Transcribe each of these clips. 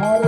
हर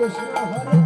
Krishna Hare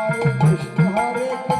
Hare Krishna হরে Krishna